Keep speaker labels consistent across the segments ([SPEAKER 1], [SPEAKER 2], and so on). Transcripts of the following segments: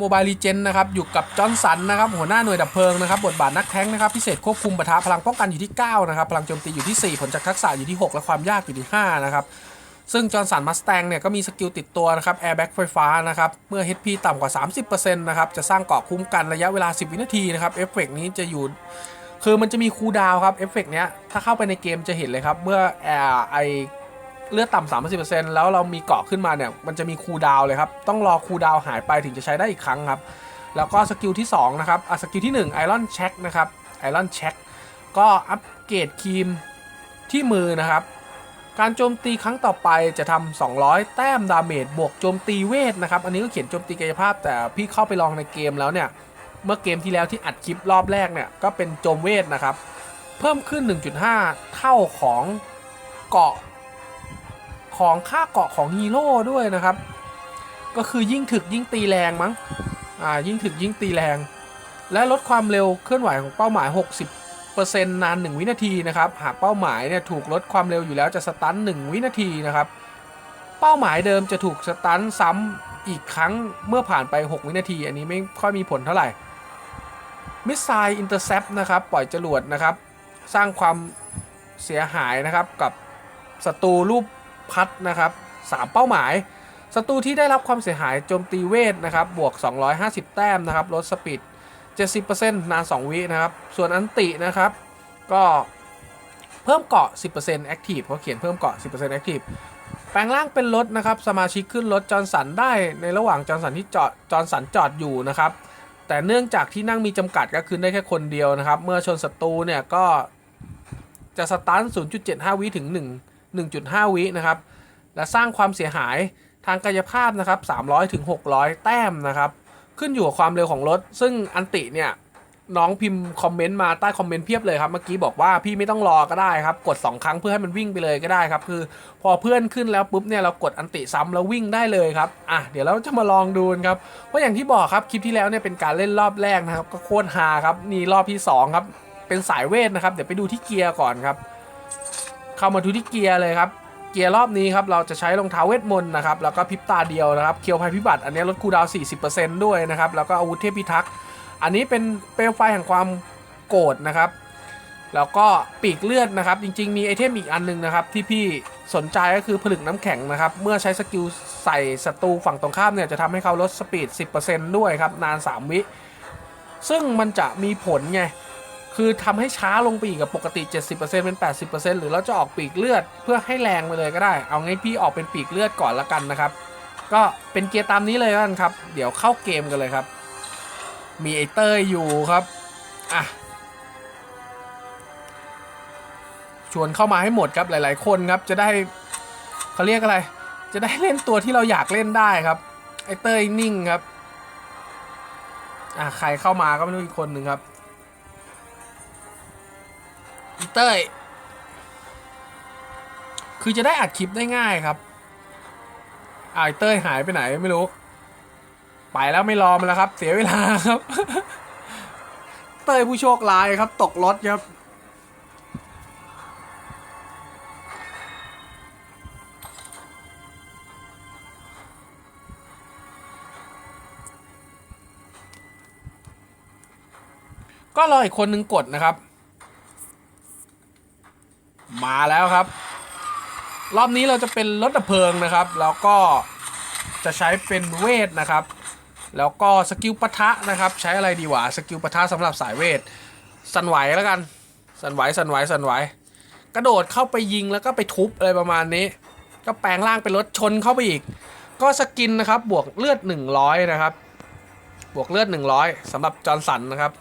[SPEAKER 1] โมบายลีเจนนะครับอยู่กับจอห์นสันนะครับหัวหน้าหน่วยดับเพลิงนะครับบทบาทนักแท้งนะครับพิเศษควบคุมปะทะพลังป้องกันอยู่ที่9นะครับพลังโจมตีอยู่ที่ 4 ผลจากทักษะอยู่ที่ 6 และความยากอยู่ที่5นะครับซึ่งจอห์นสันมัสแตงเนี่ยก็มีสกิลติดตัวนะครับแอร์แบ็กไฟฟ้านะครับเมื่อ HP ต่ำกว่า 30%นะครับจะสร้างเกาะคุ้มกันระยะเวลา 10 วินาทีนะครับเอฟเฟกต์นี้จะอยู่คือมันจะมีคูลดาวครับเอฟเฟกต์เนี้ยถ้าเข้าไปในเกมจะเห็นเลยครับเมื่อไอ เลือดต่ำสามสิบเปอร์เซ็นต์แล้วเรามีเกาะขึ้นมาเนี่ย มันจะมีคูดาวเลยครับ ต้องรอคูดาวหายไปถึงจะใช้ได้อีกครั้งครับ แล้วก็สกิลที่2นะครับอะสกิลที่1 Iron Check นะครับ Iron Check ก็อัปเกรดครีมที่มือนะครับ การโจมตีครั้งต่อไปจะทำ200 แต้มดาเมจบวกโจมตีเวทนะครับ อันนี้ก็เขียนโจมตีกายภาพ แต่พี่เข้าไปลองในเกมแล้วเนี่ย เมื่อเกมที่แล้วที่อัดคลิปรอบแรกเนี่ย ก็เป็นโจมเวทนะครับ เพิ่มขึ้น 1.5 เท่าของเกาะ ของค่าเกาะของฮีโร่ด้วยนะครับ ก็คือยิ่งถึกยิ่งตีแรงมั้งอ่ายิ่งถึกยิ่งตีแรง และลดความเร็วเคลื่อนไหวของเป้าหมาย 60%นาน 1 วินาทีนะครับหากเป้าหมายเนี่ยถูกลดความเร็วอยู่แล้วจะสตัน1วินาทีนะครับเป้าหมายเดิมจะถูกสตันซ้ำอีกครั้งเมื่อผ่านไป 6 วินาที อันนี้ไม่ค่อยมีผลเท่าไหร่มิสไซล์อินเตอร์เซปนะครับปล่อยจรวดนะครับ สร้างความเสียหายนะครับกับศัตรูรูป พัดนะครับ3เป้าหมายศัตรูที่ได้รับความเสียหายโจมตีเวทนะครับบวก 250 แต้มนะครับลดสปีด70%นาน 2 วินะครับ ส่วนอันตินะครับ ก็เพิ่มเกาะ 10% Active เขาเขียนเพิ่มเกาะ 10% Active แปลงร่างเป็นรถนะครับ สมาชิกขึ้นรถจอร์นสันได้ในระหว่างจอร์นสันที่จอดจอร์นสันจอดอยู่นะครับ แต่เนื่องจากที่นั่งมีจำกัดก็คือได้แค่คนเดียวนะครับ เมื่อชนศัตรูเนี่ยก็จะสตาร์ท0.75 วิถึง 1 1.5 วินะครับ และสร้างความเสียหายทางกายภาพนะครับ 300ถึง600 แต้มนะครับ ขึ้นอยู่กับความเร็วของรถ ซึ่งอันติเนี่ยน้องพิมพ์คอมเมนต์มาใต้คอมเมนต์เพียบเลยครับ เมื่อกี้บอกว่าพี่ไม่ต้องรอก็ได้ครับ กด 2 ครั้งเพื่อให้มันวิ่งไปเลยก็ได้ครับ คือพอเพื่อนขึ้นแล้วปุ๊บเนี่ยเรากดอันติซ้ำแล้ววิ่งได้เลยครับ อะเดี๋ยวเราจะมาลองดูนครับ เพราะอย่างที่บอกครับคลิปที่แล้วเนี่ยเป็นการเล่นรอบแรกนะครับ ก็โคตรฮาครับนี่รอบที่2ครับเป็นสายเวทนะครับ เดี๋ยวไปดูที่เกียร์ก่อนครับ เข้ามาดูที่เกียร์เลยครับ เกียร์รอบนี้ครับเราจะใช้รองเท้าเวทมนต์นะครับ แล้วก็พิบตาเดียวนะครับ เคียวภัยพิบัติ อันนี้ลดคูดาว 40%ด้วยนะครับ แล้วก็อาวุธเทพพิทักษ์ อันนี้เป็นเปลวไฟแห่งความโกรธนะครับ แล้วก็ปีกเลือดนะครับ จริง ๆ มีไอเทมอีกอันหนึงนะครับ ที่พี่สนใจก็คือผลึกน้ำแข็งนะครับ เมื่อใช้สกิลใส่ศัตรูฝั่งตรงข้ามเนี่ยจะทำให้เขาลดสปีด 10%ด้วยครับ นาน 3 วิ ซึ่งมันจะมีผลไง คือทำให้ช้าลงไปอีกกับปกติ 70%เป็น 80%หรือเราจะออกปีกเลือดเพื่อให้แรงไปเลยก็ได้ เอาไงพี่ออกเป็นปีกเลือดก่อนละกันนะครับ ก็เป็นเกียร์ตามนี้เลยกันครับ เดี๋ยวเข้าเกมกันเลยครับ มีไอเตอร์อยู่ครับอะชวนเข้ามาให้หมดครับหลาย ๆ คนครับจะได้เขาเรียกอะไร จะได้เล่นตัวที่เราอยากเล่นได้ครับไอเตอร์นิ่งครับอะใครเข้ามาก็ไม่รู้อีกคนหนึ่งครับ อีเต้ยคือจะได้อัดคลิปได้ง่ายครับอาไอเต้ยหายไปไหนไม่รู้ ไปแล้วไม่รอมันแล้วครับ เสียเวลาครับ เต้ยผู้โชคร้ายครับ ตกรถครับ ก็รออีกคนนึงกดนะครับ มาแล้วครับ รอบนี้เราจะเป็นรถดับเพลิงนะครับ แล้วก็จะใช้เป็นเวทนะครับ แล้วก็สกิลปะทะนะครับ ใช้อะไรดีวะสกิลปะทะสำหรับสายเวทสันไหวแล้วกันสันไหวสันไหวสันไหวกระโดดเข้าไปยิงแล้วก็ไปทุบอะไรประมาณนี้ ก็แปลงร่างเป็นรถชนเข้าไปอีก ก็สกินนะครับบวกเลือด 100 นะครับ บวกเลือด 100สำหรับจอร์นสันนะครับ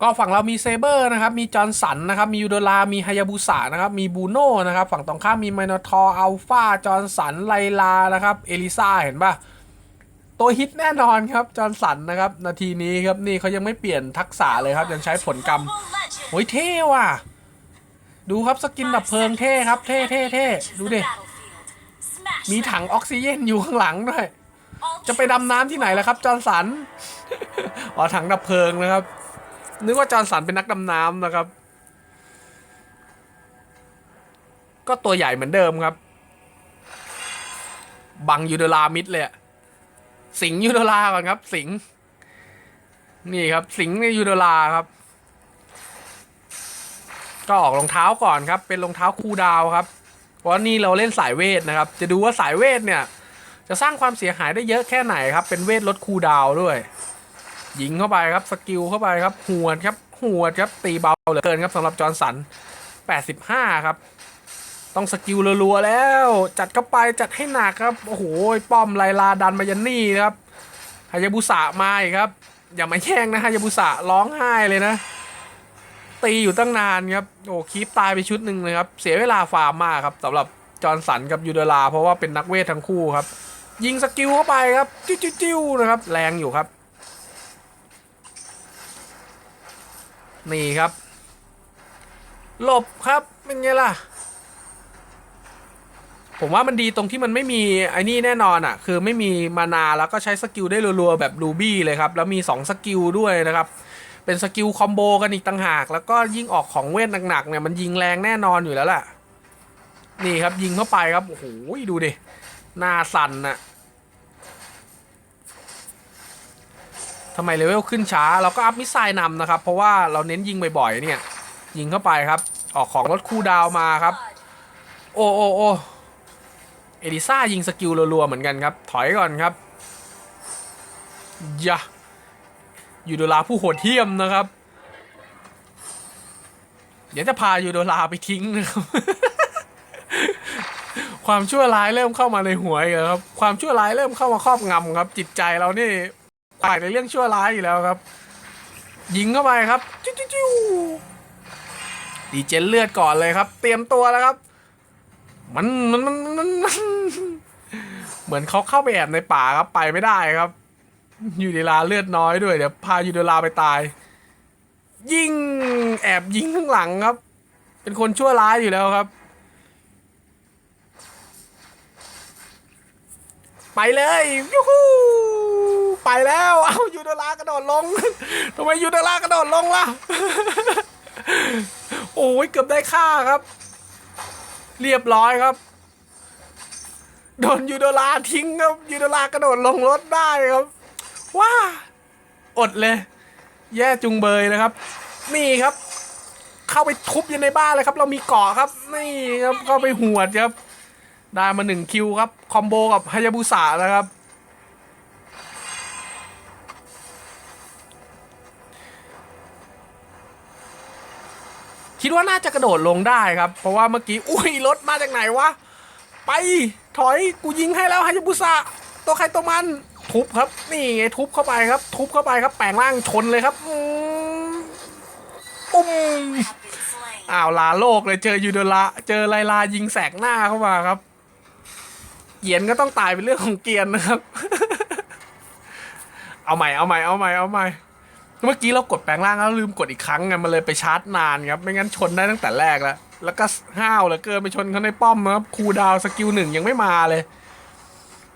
[SPEAKER 1] ก็ฝั่งเรามีเซเบอร์นะครับ มีจอร์นสันนะครับ มียูโดลา มีฮายาบุสะนะครับ มีบูโน่นะครับ ฝั่งตรงข้ามมีไมโนทอร์อัลฟาจอร์นสัน ไลลา นะครับ เอลิซาเห็นปะตัวฮิตแน่นอนครับ จอร์นสันนะครับ นาทีนี้ครับ นี่เขายังไม่เปลี่ยนทักษะเลยครับ ยังใช้ผลกรรมโอ้ยเท่ว่ะ ดูครับสกินดับเพลิงเท่ครับ เท่เท่เท่ดูดิ มีถังออกซิเจนอยู่ข้างหลังด้วย จะไปดำน้ำที่ไหนล่ะครับ จอร์นสัน อ๋อถังดับเพลิงนะครับ นึกว่าจอร์นสันเป็นนักดำน้ำนะครับ ก็ตัวใหญ่เหมือนเดิมครับ บังยูโดลามิดเลยสิงยูโดลาก่อนครับ สิง นี่ครับ สิงในยูโดลาครับ ก็ออกรองเท้าก่อนครับ เป็นรองเท้าคูดาวครับ เพราะนี่เราเล่นสายเวทนะครับ จะดูว่าสายเวทเนี่ย จะสร้างความเสียหายได้เยอะแค่ไหนครับ เป็นเวทลดคูดาวด้วย ยิงเข้าไปครับสกิลเข้าไปครับหวดครับหวดครับตีเบาเหลือเกินครับสำหรับจอร์นสัน 85 ครับ ต้องสกิลรัวๆแล้ว จัดเข้าไปจัดให้หนักครับ โอ้โหป้อมไลลาดันมายันนี่ครับฮายาบุสะมาอีกครับ อย่ามาแย่งนะฮายาบุสะร้องไห้เลยนะ ตีอยู่ตั้งนานครับโอ้คีปตายไปชุดหนึ่งเลยครับ เสียเวลาฟาร์มมากครับสำหรับจอร์นสันกับยูเดลา เพราะว่าเป็นนักเวททั้งคู่ครับ ยิงสกิลเข้าไปครับ จิ้วจิ้วจิ้วนะครับ แรงอยู่ครับ นี่ครับหลบครับเป็นไงล่ะ ผมว่ามันดีตรงที่มันไม่มีไอ้นี่แน่นอนอะ คือไม่มีมานาแล้วก็ใช้สกิลได้รัวๆแบบรูบี้เลยครับ แล้วมี 2 สกิลด้วยนะครับ เป็นสกิลคอมโบกันอีกต่างหาก แล้วก็ยิ่งออกของเวทหนักๆเนี่ยมันยิงแรงแน่นอนอยู่แล้วแหละนี่ครับยิงเข้าไปครับ โอ้โหดูดิหน้าสั่นน่ะ ทำไมเลเวลขึ้นช้า เราก็อัพมิสไซล์นำนะครับ เพราะว่าเราเน้นยิงบ่อยๆเนี่ย ยิงเข้าไปครับ ออกของลดคูลดาวมาครับ โอ้โอ้โอ้เอลิซ่ายิงสกิลรัวๆเหมือนกันครับ ถอยก่อนครับยะยูโดลาผู้โหดเหี้ยมนะครับ เดี๋ยวจะพายูโดลาไปทิ้งนะครับความชั่วร้ายเริ่มเข้ามาในหัวอีกแล้วครับ ความชั่วร้ายเริ่มเข้ามาครอบงำครับ จิตใจเรานี่ ไปในเรื่องชั่วร้ายอยู่แล้วครับ ยิงเข้าไปครับจิ้วจิ้วจิ้วดีเจนเลือดก่อนเลยครับ เตรียมตัวแล้วครับ มันมันมันมันมันเหมือนเขาเข้าไปแอบในป่าครับไปไม่ได้ครับยูเดลาเลือดน้อยด้วยเดี๋ยวพายูเดลาไปตาย ยิงแอบยิงข้างหลังครับ เป็นคนชั่วร้ายอยู่แล้วครับ ไปเลยยูฮู ไปแล้ว เอายูเดลากระโดดลงทำไมยูเดลากระโดดลงล่ะ โอ้ยเกือบได้ค่าครับ เรียบร้อยครับ โดนยูโดลาทิ้งครับยูโดลากระโดดลงรถได้ครับ ว้า อดเลย แย่จุงเบยนะครับ นี่ครับ เข้าไปทุบอยันในบ้านเลยครับ เรามีเกาะครับ นี่ครับเข้าไปหวดครับ ได้มาหนึ่งคิวครับ คอมโบกับฮายาบุสะนะครับ คิดว่าน่าจะกระโดดลงได้ครับ เพราะว่าเมื่อกี้ อุ้ยรถมาจากไหนวะ ไปถอยกูยิงให้แล้วฮายาบุสะตัวใครตัวมันทุบครับ นี่ไงทุบเข้าไปครับ ทุบเข้าไปครับ แปลงร่างชนเลยครับปุ้มอ้าวลาโลกเลยเจอยูโดละเจอไลลายิงแสกหน้าเข้ามาครับ เกียนก็ต้องตายเป็นเรื่องของเกียนนะครับ เอาใหม่เอาใหม่เอาใหม่เอาใหม่ เมื่อกี้เรากดแปลงร่างแล้วลืมกดอีกครั้งไงมันเลยไปชาร์จนานครับไม่งั้นชนได้ตั้งแต่แรกแล้วแล้วก็ห้าวเหลือเกินไปชนเขาในป้อมนะครับคูดาวสกิลหนึ่งยังไม่มาเลย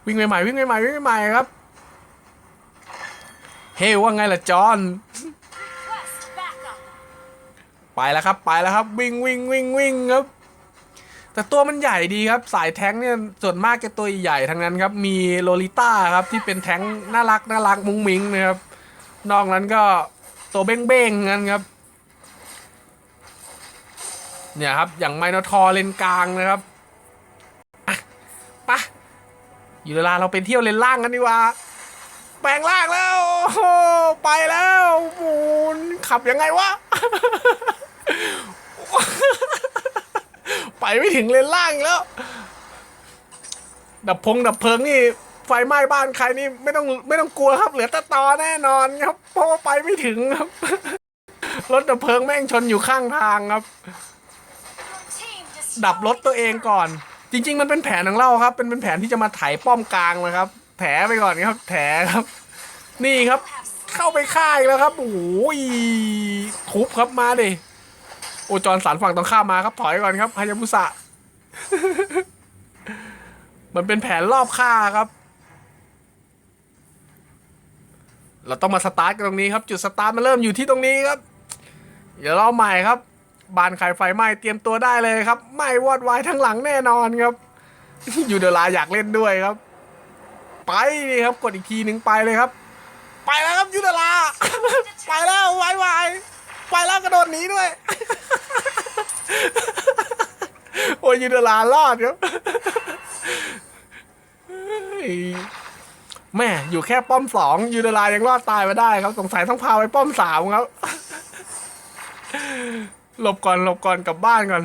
[SPEAKER 1] วิ่งใหม่ๆวิ่งใหม่ๆวิ่งใหม่ๆครับ เฮ้ยว่าไงล่ะจอห์นไปแล้วครับไปแล้วครับ วิ่งวิ่งวิ่งวิ่งครับ แต่ตัวมันใหญ่ดีครับ สายแท้งเนี่ยส่วนมากจะตัวใหญ่ทั้งนั้นครับ มีโลลิต้าครับที่เป็นแท้งน่ารักน่ารักมุ้งมิ้งนะครับ นอกนั้นก็ตัวเบ้งๆงั้นครับ เนี่ยครับอย่างไมโนทอร์เลนกลางนะครับอะไปะอยู่เวลาเราไปเที่ยวเลนล่างกันดีกว่าแปลงล่างแล้วไปแล้วหมุนขับยังไงวะ ไปไม่ถึงเลนล่างแล้ว ดับพงดับเพลิงนี่ ไฟไหม้บ้านใครนี่ไม่ต้องไม่ต้องกลัวครับ เหลือแตะตอแน่นอนครับ เพราะว่าไปไม่ถึงครับ รถดับเพลิงแม่งชนอยู่ข้างทางครับ ดับรถตัวเองก่อน จริง ๆ มันเป็นแผนของเราครับ เป็นเป็นแผนที่จะมาไถป้อมกลางนะครับ แถไปก่อนครับ แถครับ นี่ครับ เข้าไปฆ่าอีกแล้วครับโอ้โหทุบครับมาดิโอจรสันฝั่งตรงข้ามมาครับถอยก่อนครับฮายาบุสะมันเป็นแผนรอบฆ่าครับ เราต้องมาสตาร์ทกันตรงนี้ครับ จุดสตาร์ทมันเริ่มอยู่ที่ตรงนี้ครับ เดี๋ยวเราใหม่ครับ บานไขไฟไหม้เตรียมตัวได้เลยครับไหม้วอดวายทั้งหลังแน่นอนครับยูเดลาอยากเล่นด้วยครับ ไปนี่ครับกดอีกทีหนึ่งไปเลยครับ ไปแล้วครับยูเดลา ไปแล้ววายวายไปแล้วกระโดดหนีด้วย โอ้ยยูเดลารอดครับเฮ้ย แม่อยู่แค่ป้อมสองยูเดลายังรอดตายมาได้ครับ สงสัยต้องพาไปป้อมสามครับหลบก่อนหลบก่อนกลับบ้านก่อน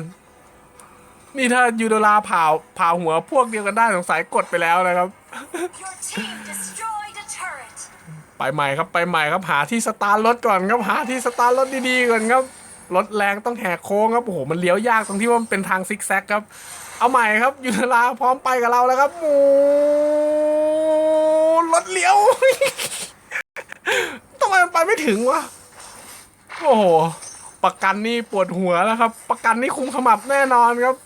[SPEAKER 1] นี่ถ้ายูโดลาผ่าผ่าหัวพวกเดียวกันได้สงสัยกดไปแล้วนะครับ ไปใหม่ครับไปใหม่ครับหาที่สตาร์รถก่อนครับหาที่สตาร์รถดีๆก่อนครับรถแรงต้องแหกโค้งครับโอ้โหมันเลี้ยวยากตรงที่ว่ามันเป็นทางซิกแซกครับ เอาใหม่ครับยูโดลาพร้อมไปกับเราแล้วครับหมูรถเลี้ยวทำไมมันไปไม่ถึงวะโอ้โหประกันนี่ปวดหัวแล้วครับ ประกันนี่คุมขมับแน่นอนครับ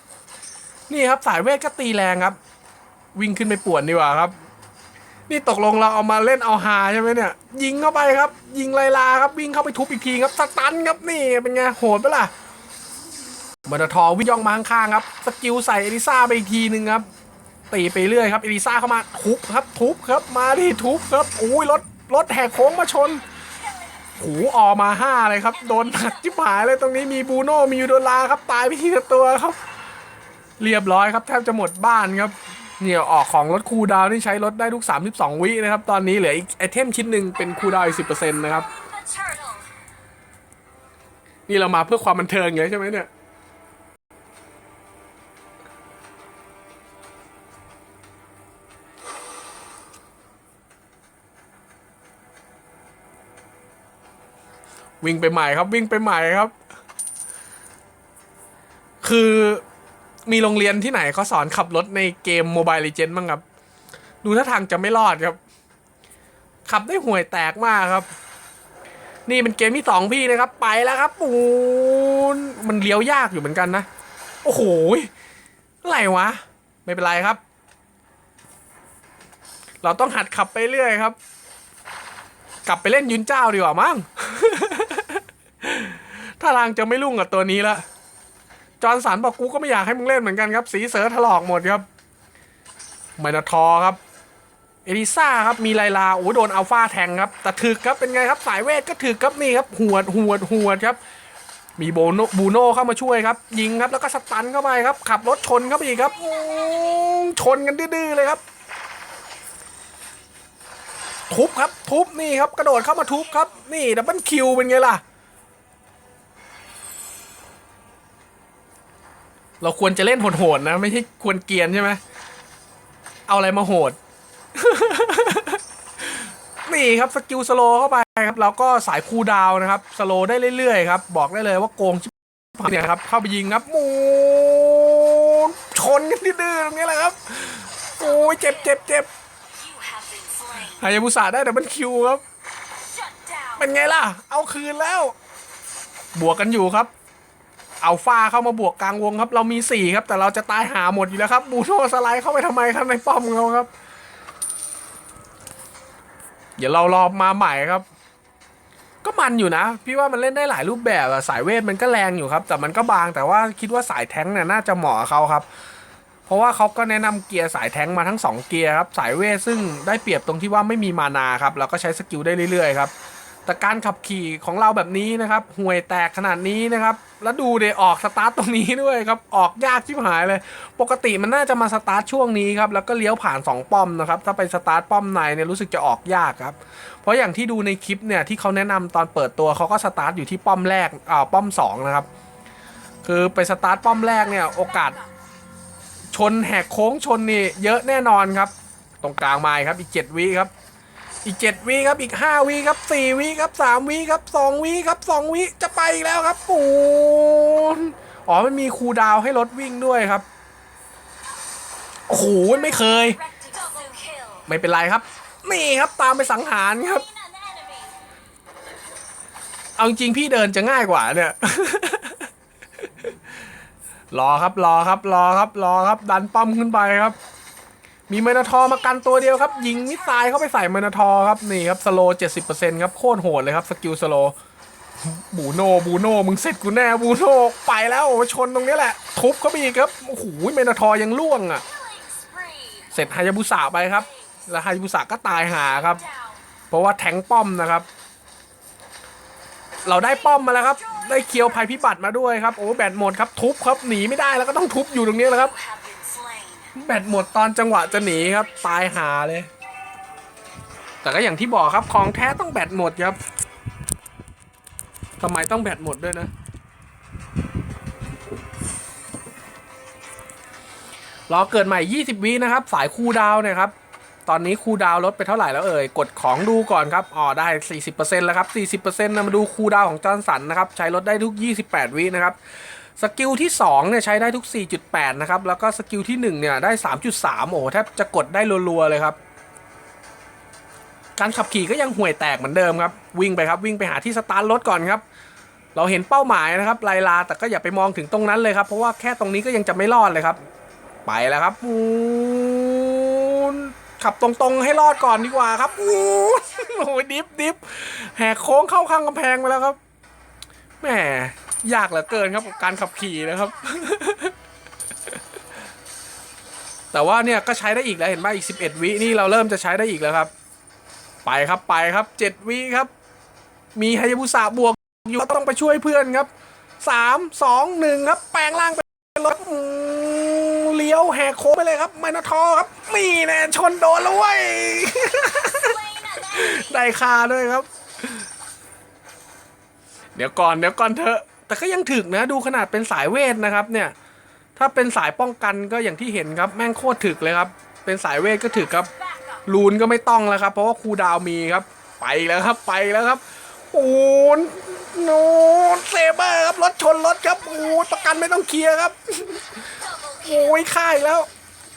[SPEAKER 1] นี่ครับสายเวทก็ตีแรงครับ วิ่งขึ้นไปป่วนดีกว่าครับ นี่ตกลงเราเอามาเล่นเอาฮาใช่ไหมเนี่ย ยิงเข้าไปครับ ยิงไลลาครับวิ่งเข้าไปทุบอีกทีครับสตันครับนี่เป็นไงโหดปะล่ะ มาราทอวิ่งย่องมาข้างๆครับสกิลใส่เอลิซาไปอีกทีหนึ่งครับตีไปเรื่อยครับเอลิซาเข้ามาทุบครับทุบครับมาที่ทุบครับอุ้ยรถรถแหกโค้งมาชนหูออกมาห้าเลยครับ โดนหนักจิบหายเลยตรงนี้มีบูโน่มียูโดลาครับตายไปทีละตัวครับ เรียบร้อยครับแทบจะหมดบ้านครับเนี่ยออกของรถคูดาวนี่ใช้รถได้ทุก 32 วินะครับ ตอนนี้เหลืออีกไอเทมชิ้นหนึ่งเป็นคูดาวอีกสินะครับ นี่เรามาเพื่อความบันเทิงไงใช่ไหมเนี่ย วิ่งไปใหม่ครับ วิ่งไปใหม่ครับ คือมีโรงเรียนที่ไหนเขาสอนขับรถในเกม Mobile Legends บ้างครับ ดูท่าทางจะไม่รอดครับ ขับได้ห่วยแตกมากครับ นี่เป็นเกมที่สองพี่นะครับ ไปแล้วครับปูนมันเลี้ยวยากอยู่เหมือนกันนะ โอ้โหอะไรวะ ไม่เป็นไรครับ เราต้องหัดขับไปเรื่อยครับ กลับไปเล่นยุนเจ้าดีกว่ามั้ง ถ้าทางจะไม่รุ่งกับตัวนี้ละจอร์นสันบอกกูก็ไม่อยากให้มึงเล่นเหมือนกันครับ สีเสือถลอกหมดครับไมนาทอครับ เอลิซ่าครับมีไลลาโอ้โดนอัลฟาแทงครับแต่ถึกครับเป็นไงครับสายเวทก็ถึกครับนี่ครับหัวดหวดหวดครับ มีโบโนบูโนเข้ามาช่วยครับ ยิงครับแล้วก็สตันเข้าไปครับ ขับรถชนเข้าไปอีกครับชนกันดื้อเลยครับ ทุบครับทุบนี่ครับกระโดดเข้ามาทุบครับ นี่ดับเบิลคิวเป็นไงล่ะ เราควรจะเล่นโหดๆนะ ไม่ใช่ควรเกียนใช่ไหมเอาอะไรมาโหด นี่ครับสกิลสโลเข้าไปครับแล้วก็สายคูดาวนะครับ สโลได้เรื่อยๆครับ บอกได้เลยว่าโกงชิบเนี่ยครับ เข้าไปยิงครับมูชนกันดื้อตรงนี้แหละครับโอ้ยเจ็บเจ็บเจ็บ
[SPEAKER 2] You have been slain.
[SPEAKER 1] ฮายาบุสะได้แต่มันคิวครับ เป็นไงล่ะ เอาคืนแล้ว บวกกันอยู่ครับ อัลฟาเข้ามาบวกกลางวงครับ เรามีสี่ครับ แต่เราจะตายหาหมดอยู่แล้วครับ บูโนสไลด์เข้าไปทำไมครับในป้อมเราครับ เดี๋ยวเรารอมาใหม่ครับ ก็มันอยู่นะ พี่ว่ามันเล่นได้หลายรูปแบบอะสายเวทมันก็แรงอยู่ครับ แต่มันก็บางแต่ว่าคิดว่าสายแท้งเนี่ยน่าจะเหมาะเขาครับ เพราะว่าเขาก็แนะนำเกียร์สายแท้งมาทั้งสองเกียร์ครับ สายเวทซึ่งได้เปรียบตรงที่ว่าไม่มีมานาครับแล้วก็ใช้สกิลได้เรื่อยๆครับ แต่การขับขี่ของเราแบบนี้นะครับห่วยแตกขนาดนี้นะครับ แล้วดูเดออกสตาร์ทตรงนี้ด้วยครับ ออกยากชิบหายเลย ปกติมันน่าจะมาสตาร์ทช่วงนี้ครับ แล้วก็เลี้ยวผ่าน 2 ป้อมนะครับ ถ้าไปสตาร์ทป้อมในเนี่ยรู้สึกจะออกยากครับ เพราะอย่างที่ดูในคลิปเนี่ยที่เขาแนะนำตอนเปิดตัวเขาก็สตาร์ทอยู่ที่ป้อมแรกอ่าป้อม 2 นะครับ คือไปสตาร์ทป้อมแรกเนี่ยโอกาสชนแหกโค้งชนนี่เยอะแน่นอนครับ ตรงกลางไม้ครับอีก 7วิครับ อีก 7วิครับอีก 5วิครับ4วิครับ3วิครับ2วิครับ2วิจะไปอีกแล้วครับปูนอ๋อมันมีคูดาวให้รถวิ่งด้วยครับโอ้โหไม่เคย ไม่เป็นไรครับ นี่ครับตามไปสังหารครับ เอาจริงพี่เดินจะง่ายกว่าเนี่ยรอครับรอครับรอครับรอครับ ดันป้อมขึ้นไปครับ มีเมนาทอร์มากันตัวเดียวครับ ยิงมิสไซล์เข้าไปใส่เมนาทอร์ครับนี่ครับสโลเจ็ดสิบเปอร์เซ็นต์ครับโคตรโหดเลยครับสกิลสโลบูโนบูโนมึงเสร็จกูแน่บูโนไปแล้วชนตรงนี้แหละ ทุบเขาไปอีกครับโอ้โหเมนาทอร์ยังล่วงอะ เสร็จฮายาบุสะไปครับ แล้วฮายาบุสะก็ตายหาครับ เพราะว่าแทงป้อมนะครับ เราได้ป้อมมาแล้วครับ ได้เคียวภัยพิบัติมาด้วยครับโอ้แบตหมดครับทุบครับหนีไม่ได้แล้วก็ต้องทุบอยู่ตรงนี้แหละครับ แบตหมดตอนจังหวะจะหนีครับ ตายหาเลย แต่ก็อย่างที่บอกครับของแท้ต้องแบตหมดครับทำไมต้องแบตหมดด้วยนะ รอเกิดใหม่ 20 วินะครับ สายคูดาวน์เนี่ยครับ ตอนนี้คูดาวลดไปเท่าไหร่แล้วเอ่ย กดของดูก่อนครับ อ๋อ ได้ 40%แล้วครับ 40%นะมาดูคูดาวของจอร์นสันนะครับ ใช้ลดได้ทุก 28 วินะครับ สกิลที่2เนี่ยใช้ได้ทุก 4.8 นะครับ แล้วก็สกิลที่ 1 เนี่ย ได้ 3.3 โอ้โหแทบจะกดได้รัวๆเลยครับ การขับขี่ก็ยังห่วยแตกเหมือนเดิมครับ วิ่งไปครับวิ่งไปหาที่สตาร์ทรถก่อนครับ เราเห็นเป้าหมายนะครับไลลาแต่ก็อย่าไปมองถึงตรงนั้นเลยครับ เพราะว่าแค่ตรงนี้ก็ยังจะไม่รอดเลยครับ ไปแล้วครับขับตรงๆให้รอดก่อนดีกว่าครับ โอ้ยดิฟดิฟแหกโค้งเข้าข้างกำแพงไปแล้วครับแหม ยากเหลือเกินครับกับการขับขี่นะครับ แต่ว่าเนี่ยก็ใช้ได้อีกแล้วเห็นไหมอีก 11 วินี่เราเริ่มจะใช้ได้อีกแล้วครับ ไปครับไปครับ 7 วิครับ มีไฮยาบุสะบวกอยู่ก็ต้องไปช่วยเพื่อนครับ 3 2 1 ครับ แปลงร่างเป็นรถเลี้ยวแหกโค้งไปเลยครับไมนาทอครับนี่แน่ชนโดนแล้วเว้ยได้คาด้วยครับ เดี๋ยวก่อนเดี๋ยวก่อนเถอะ แต่ก็ยังถึกนะดูขนาดเป็นสายเวทนะครับเนี่ยถ้าเป็นสายป้องกันก็อย่างที่เห็นครับแม่งโคตรถึกเลยครับ เป็นสายเวทก็ถึกครับลูนก็ไม่ต้องแล้วครับ เพราะว่าครูดาวมีครับ ไปแล้วครับไปแล้วครับโอ้นโนนเซเบอร์ครับรถชนรถครับโอ้ประกันไม่ต้องเคลียร์ครับโอ้ยค่ายแล้ว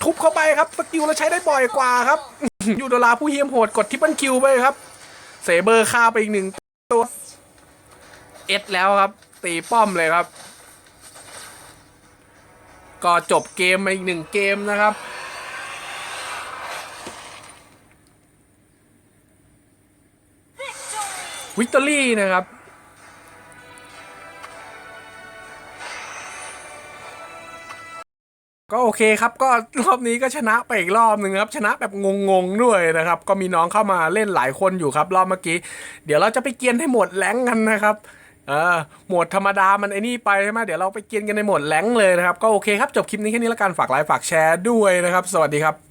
[SPEAKER 1] ทุบเข้าไปครับสกิลเราใช้ได้บ่อยกว่าครับยูโดลาผู้เฮียมโหดกดทิปเปิลคิวไปครับเซเบอร์ฆ่าไปอีกหนึ่งตัวเอ็ดแล้วครับ ตีป้อมเลยครับ ก็จบเกมมาอีกหนึ่งเกมนะครับ วิกตอรี่นะครับก็โอเคครับก็รอบนี้ก็ชนะไปอีกรอบหนึ่งครับ ชนะแบบงงๆด้วยนะครับ ก็มีน้องเข้ามาเล่นหลายคนอยู่ครับ รอบเมื่อกี้ เดี๋ยวเราจะไปเกียนให้หมดแรงกันนะครับ เออหมวดธรรมดามันไอ้นี่ไปใช่ไหมเดี๋ยวเราไปเกียนกันในหมวดแหลงเลยนะครับ ก็โอเคครับ จบคลิปนี้แค่นี้แล้วกันฝากไลค์ฝากแชร์ด้วยนะครับ สวัสดีครับ